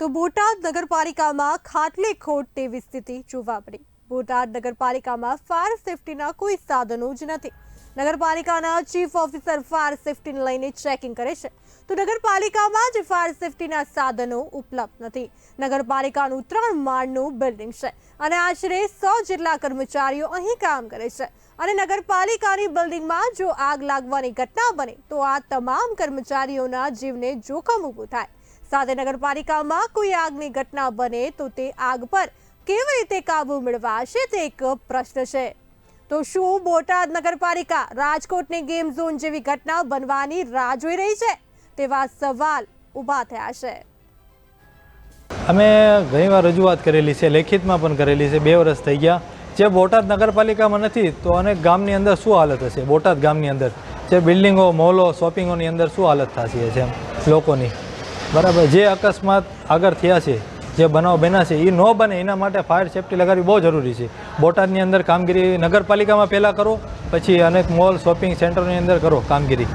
તો બોટાદ નગરપાલિકામાં ખાટલે ખોટ તેવી સ્થિતિ જોવા મળી. બોટાદ નગરપાલિકામાં ફાયર સેફટીના કોઈ સાધનો જ નથી. નગરપાલિકાના ચીફ ઓફિસર ફાયર સેફટીને લઈને ચેકિંગ કરે છે. તો નગરપાલિકામાં જ ફાયર સેફટીના સાધનો ઉપલબ્ધ નથી. નગરપાલિકાનું ત્રણ માળનું બિલ્ડિંગ છે અને આશરે સો જેટલા કર્મચારીઓ અહીં કામ કરે છે. અને નગરપાલિકાની બિલ્ડિંગમાં જો આગ લાગવાની ઘટના બને, તો આ તમામ કર્મચારીઓના જીવને જોખમ ઊભું થાય. સાથે નગરપાલિકામાં કોઈ આગની ઘટના બને, તો તે આગ પર કેવી રીતે કાબુ મેળવાશે, તે એક પ્રશ્ન છે. તો શું બોટાદ નગરપાલિકા રાજકોટની ગેમ ઝોન જેવી ઘટના બનવાની રાહ જોઈ રહી છે? તેવા સવાલ ઊભા થયા છે. અમે ઘણીવાર રજૂઆત કરેલી છે, લેખિતમાં પણ કરેલી છે, બે વર્ષ થઈ ગયા. જે બોટાદ નગરપાલિકામાં નથી, તો અને ગામની અંદર શું હાલત હશે? બોટાદ ગામની અંદર જે બિલ્ડિંગો, મોલો, શોપિંગોની અંદર શું હાલત થશે છે લોકોની? બરાબર, જે અકસ્માત આગળ થયા છે જે બનાવ બન્યા છે એ ન બને, એના માટે ફાયર સેફટી લગાવવી બહુ જરૂરી છે. બોટાદની અંદર કામગીરી નગરપાલિકામાં પહેલાં કરો, પછી અનેક મોલ શોપિંગ સેન્ટરની અંદર કરો કામગીરી.